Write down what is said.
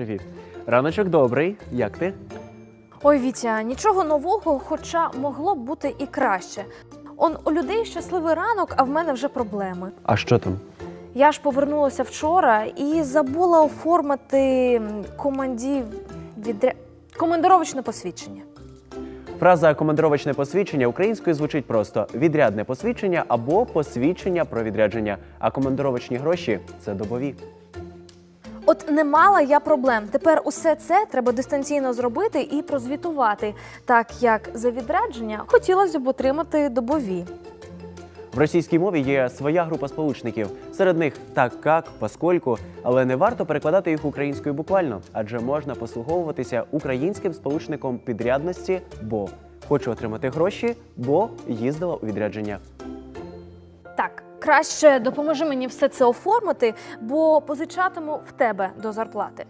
Привіт. Раночок добрий. Як ти? Ой, Вітя, нічого нового, хоча могло б бути і краще. Он у людей щасливий ранок, а в мене вже проблеми. А що там? Я ж повернулася вчора і забула оформити м, команді відря... командировочне посвідчення. Фраза командировочне посвідчення українською звучить просто відрядне посвідчення або посвідчення про відрядження. А командировочні гроші це добові. От не мала я проблем. Тепер усе це треба дистанційно зробити і прозвітувати, так як за відрядження хотілося б отримати добові. В російській мові є своя група сполучників. Серед них так, як, поскольку, але не варто перекладати їх українською буквально, адже можна послуговуватися українським сполучником підрядності, бо хочу отримати гроші, бо їздила у відрядження. Краще допоможи мені все це оформити, бо позичатиму в тебе до зарплати.